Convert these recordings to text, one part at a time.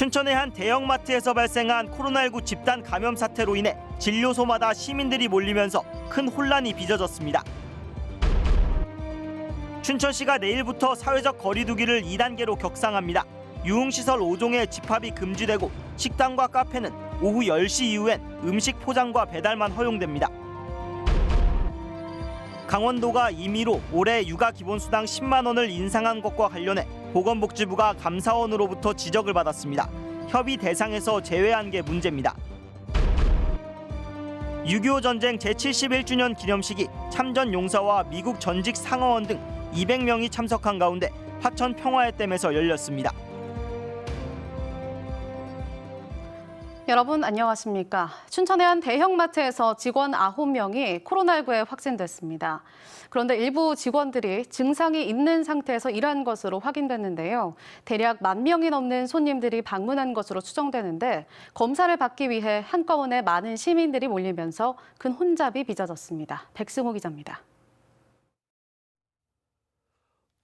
춘천의 한 대형마트에서 발생한 코로나19 집단 감염 사태로 인해 진료소마다 시민들이 몰리면서 큰 혼란이 빚어졌습니다. 춘천시가 내일부터 사회적 거리두기를 2단계로 격상합니다. 유흥시설 5종의 집합이 금지되고 식당과 카페는 오후 10시 이후엔 음식 포장과 배달만 허용됩니다. 강원도가 임의로 올해 육아 기본수당 10만 원을 인상한 것과 관련해 보건복지부가 감사원으로부터 지적을 받았습니다. 협의 대상에서 제외한 게 문제입니다. 6.25 전쟁 제71주년 기념식이 참전 용사와 미국 전직 상어원 등 200명이 참석한 가운데 화천 평화의 댐에서 열렸습니다. 여러분 안녕하십니까? 춘천의 한 대형마트에서 직원 9명이 코로나19에 확진됐습니다. 그런데 일부 직원들이 증상이 있는 상태에서 일한 것으로 확인됐는데요. 대략 만 명이 넘는 손님들이 방문한 것으로 추정되는데 검사를 받기 위해 한꺼번에 많은 시민들이 몰리면서 큰 혼잡이 빚어졌습니다. 백승호 기자입니다.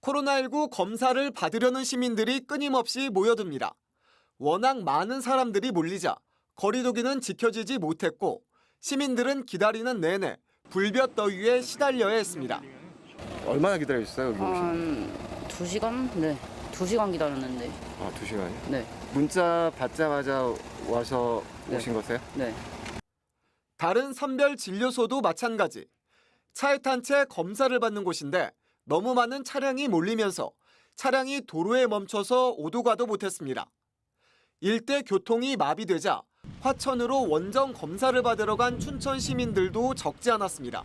코로나19 검사를 받으려는 시민들이 끊임없이 모여듭니다. 워낙 많은 사람들이 몰리자 거리두기는 지켜지지 못했고 시민들은 기다리는 내내 불볕 더위에 시달려야 했습니다. 얼마나 기다리셨어요? 여기 오신? 한 2시간? 네. 2시간 기다렸는데. 아, 두 시간이요? 네. 문자 받자마자 와서 네. 오신 거세요? 네. 다른 선별 진료소도 마찬가지. 차에 탄 채 검사를 받는 곳인데 너무 많은 차량이 몰리면서 차량이 도로에 멈춰서 오도 가도 못했습니다. 일대 교통이 마비되자 화천으로 원정 검사를 받으러 간 춘천 시민들도 적지 않았습니다.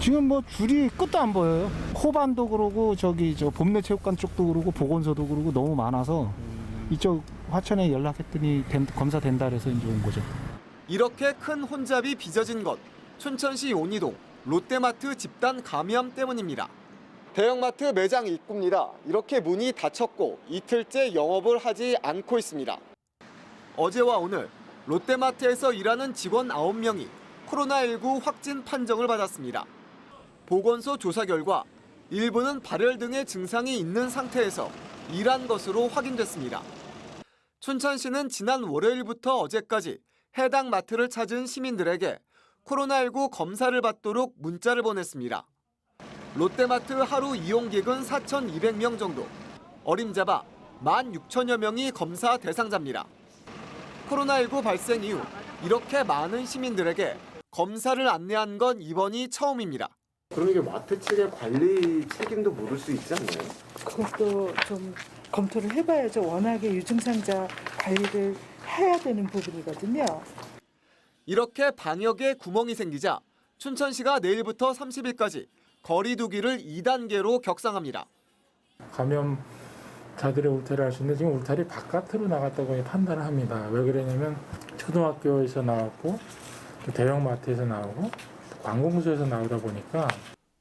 지금 뭐 줄이 끝도 안 보여요. 호반도 그러고 저기 저 봄내체육관 쪽도 그러고 보건소도 그러고 너무 많아서 이쪽 화천에 연락했더니 된- 검사 된다 그래서 이제 온 거죠. 이렇게 큰 혼잡이 빚어진 것 춘천시 용이동 롯데마트 집단 감염 때문입니다. 대형마트 매장 입구입니다. 이렇게 문이 닫혔고 이틀째 영업을 하지 않고 있습니다. 어제와 오늘 롯데마트에서 일하는 직원 9명이 코로나19 확진 판정을 받았습니다. 보건소 조사 결과 일부는 발열 등의 증상이 있는 상태에서 일한 것으로 확인됐습니다. 춘천시는 지난 월요일부터 어제까지 해당 마트를 찾은 시민들에게 코로나19 검사를 받도록 문자를 보냈습니다. 롯데마트 하루 이용객은 4,200명 정도, 어림잡아 16,000여 명이 검사 대상자입니다. 코로나19 발생 이후 이렇게 많은 시민들에게 검사를 안내한 건 이번이 처음입니다. 그럼 이게 마트 측의 관리 책임도 물을 수 있지 않나요? 그것도 좀 검토를 해봐야죠. 워낙에 유증상자 관리를 해야 되는 부분이거든요. 이렇게 방역에 구멍이 생기자 춘천시가 내일부터 30일까지 거리두기를 2단계로 격상합니다. 감염 자들의 울타리를 할 수 있는데 지금 울타리 바깥으로 나갔다고 판단을 합니다. 왜 그러냐면 초등학교에서 나왔고 또 대형마트에서 나오고 또 관공서에서 나오다 보니까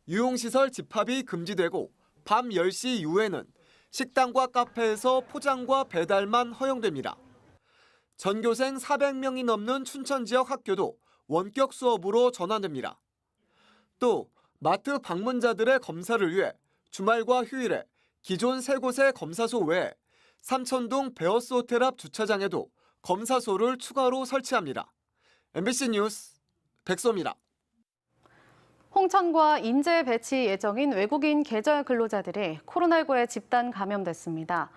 유흥시설 집합이 금지되고 밤 10시 이후에는 식당과 카페에서 포장과 배달만 허용됩니다. 전교생 400명이 넘는 춘천 지역 학교도 원격 수업으로 전환됩니다. 또 마트 방문자들의 검사를 위해 주말과 휴일에 기존 세 곳의 검사소 외에 삼천동 베어스 호텔 앞 주차장에도 검사소를 추가로 설치합니다. MBC 뉴스 백소입니다. 홍천과 인재 배치 예정인 외국인 계절 근로자들이 코로나19에 집단 감염됐습니다.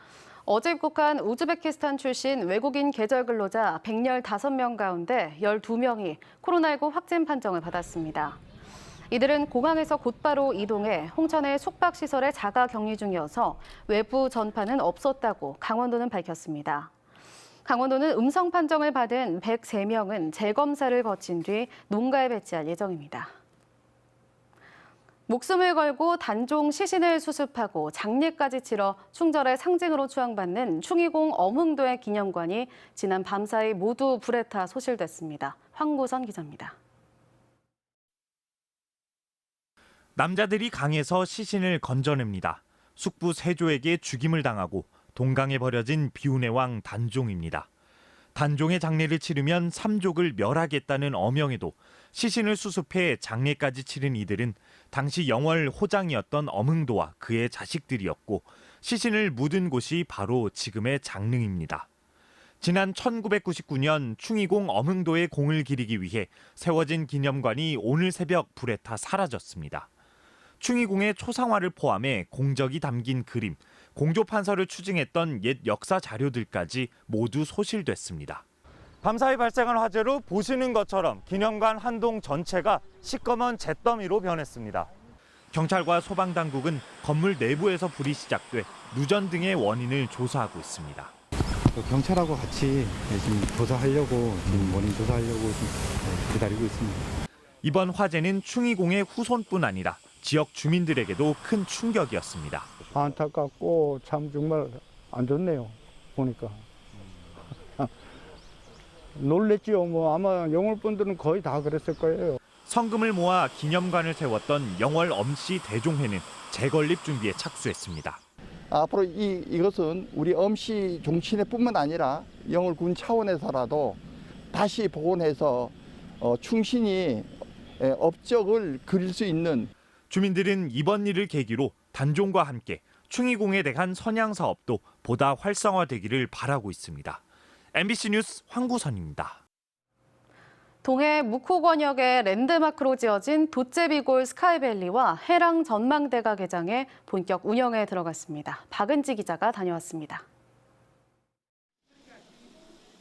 어제 입국한 우즈베키스탄 출신 외국인 계절 근로자 115명 가운데 12명이 코로나19 확진 판정을 받았습니다. 이들은 공항에서 곧바로 이동해 홍천의 숙박시설에 자가 격리 중이어서 외부 전파는 없었다고 강원도는 밝혔습니다. 강원도는 음성 판정을 받은 103명은 재검사를 거친 뒤 농가에 배치할 예정입니다. 목숨을 걸고 단종 시신을 수습하고 장례까지 치러 충절의 상징으로 추앙받는 충이공 어흥도의 기념관이 지난 밤사이 모두 불에 타 소실됐습니다. 황고선 기자입니다. 남자들이 강에서 시신을 건져냅니다. 숙부 세조에게 죽임을 당하고 동강에 버려진 비운의 왕 단종입니다. 단종의 장례를 치르면 삼족을 멸하겠다는 어명에도 시신을 수습해 장례까지 치른 이들은 당시 영월 호장이었던 엄흥도와 그의 자식들이었고 시신을 묻은 곳이 바로 지금의 장릉입니다. 지난 1999년 충이공 엄흥도의 공을 기리기 위해 세워진 기념관이 오늘 새벽 불에 타 사라졌습니다. 충이공의 초상화를 포함해 공적이 담긴 그림, 공조 판서를 추징했던 옛 역사 자료들까지 모두 소실됐습니다. 밤사이 발생한 화재로 보시는 것처럼 기념관 한 동 전체가 시꺼먼 잿더미로 변했습니다. 경찰과 소방 당국은 건물 내부에서 불이 시작돼 누전 등의 원인을 조사하고 있습니다. 경찰하고 같이 지금 조사하려고 지금 원인 조사하려고 지금 기다리고 있습니다. 이번 화재는 충이공의 후손뿐 아니라 지역 주민들에게도 큰 충격이었습니다. 안타깝고 참 정말 안 좋네요. 보니까. 놀랬지요. 뭐 아마 영월 분들은 거의 다 그랬을 거예요. 성금을 모아 기념관을 세웠던 영월 엄씨 대종회는 재건립 준비에 착수했습니다. 앞으로 이, 이것은 우리 엄씨 종친회뿐만 아니라 영월군 차원에서라도 다시 복원해서 어, 충신이 에, 업적을 그릴 수 있는 주민들은 이번 일을 계기로 단종과 함께 충이공에 대한 선양 사업도 보다 활성화되기를 바라고 있습니다. MBC 뉴스 황구선입니다. 동해 묵호권역의 랜드마크로 지어진 도제비골 스카이밸리와 해랑 전망대가 개장해 본격 운영에 들어갔습니다. 박은지 기자가 다녀왔습니다.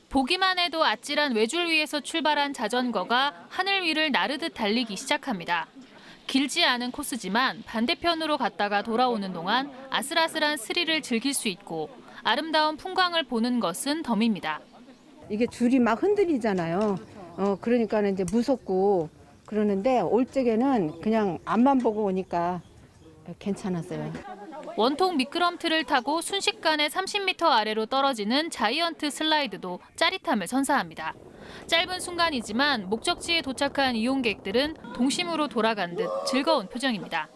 보기만 해도 아찔한 외줄 위에서 출발한 자전거가 하늘 위를 나르듯 달리기 시작합니다. 길지 않은 코스지만 반대편으로 갔다가 돌아오는 동안 아슬아슬한 스릴을 즐길 수 있고 아름다운 풍광을 보는 것은 덤입니다. 이게 줄이 막 흔들리잖아요. 어 그러니까 이제 무섭고 그러는데 올 적에는 그냥 앞만 보고 오니까 괜찮았어요. 원통 미끄럼틀을 타고 순식간에 30m 아래로 떨어지는 자이언트 슬라이드도 짜릿함을 선사합니다. 짧은 순간이지만 목적지에 도착한 이용객들은 동심으로 돌아간 듯 즐거운 표정입니다.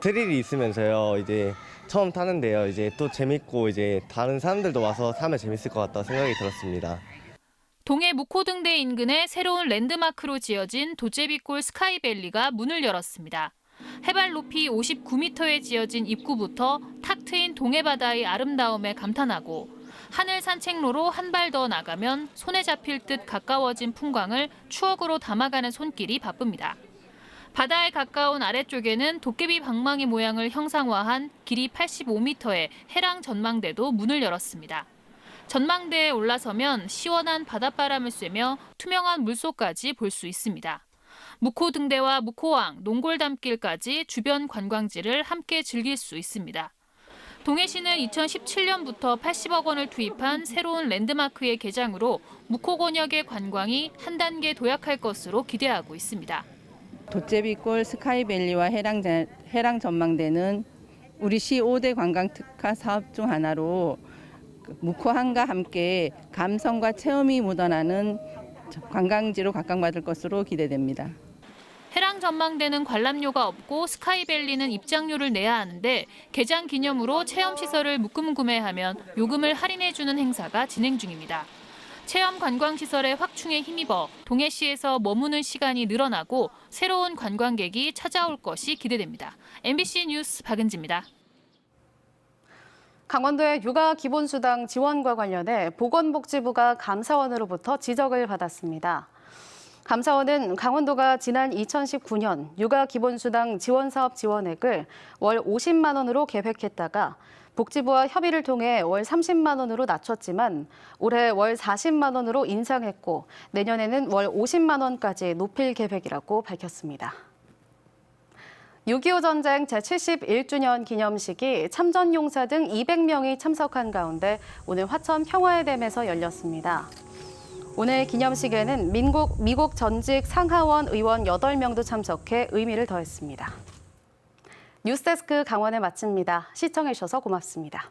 스릴이 있으면서요. 이제 처음 타는데요. 이제 또 재밌고 이제 다른 사람들도 와서 타면 재밌을 것 같다고 생각이 들었습니다. 동해 묵호등대 인근에 새로운 랜드마크로 지어진 도제비골 스카이밸리가 문을 열었습니다. 해발 높이 59m에 지어진 입구부터 탁 트인 동해바다의 아름다움에 감탄하고 하늘 산책로로 한 발 더 나가면 손에 잡힐 듯 가까워진 풍광을 추억으로 담아가는 손길이 바쁩니다. 바다에 가까운 아래쪽에는 도깨비 방망이 모양을 형상화한 길이 85m의 해랑 전망대도 문을 열었습니다. 전망대에 올라서면 시원한 바닷바람을 쐬며 투명한 물속까지 볼 수 있습니다. 묵호 등대와 묵호왕, 농골담길까지 주변 관광지를 함께 즐길 수 있습니다. 동해시는 2017년부터 80억 원을 투입한 새로운 랜드마크의 개장으로 권역의 관광이 한 단계 도약할 것으로 기대하고 있습니다. 도제비골 스카이밸리와 해랑, 해랑 전망대는 우리 시 5대 관광 특화 사업 중 하나로 묵호항과 함께 감성과 체험이 묻어나는 관광지로 각광받을 것으로 기대됩니다. 해랑 전망대는 관람료가 없고 스카이밸리는 입장료를 내야 하는데 개장 기념으로 체험 시설을 묶음 구매하면 요금을 할인해 주는 행사가 진행 중입니다. 체험 관광 시설의 확충에 힘입어 동해시에서 머무는 시간이 늘어나고 새로운 관광객이 찾아올 것이 기대됩니다. MBC 뉴스 박은지입니다. 강원도의 육아 기본수당 지원과 관련해 보건복지부가 감사원으로부터 지적을 받았습니다. 감사원은 강원도가 지난 2019년 육아 기본수당 지원 사업 지원액을 월 50만 원으로 계획했다가 복지부와 협의를 통해 월 30만 원으로 낮췄지만 올해 월 40만 원으로 인상했고 내년에는 월 50만 원까지 높일 계획이라고 밝혔습니다. 6.25 전쟁 제71주년 기념식이 참전용사 등 200명이 참석한 가운데 오늘 화천 평화의 댐에서 열렸습니다. 오늘 기념식에는 민국, 미국 전직 상하원 의원 8명도 참석해 의미를 더했습니다. 뉴스데스크 강원을 마칩니다. 시청해주셔서 고맙습니다.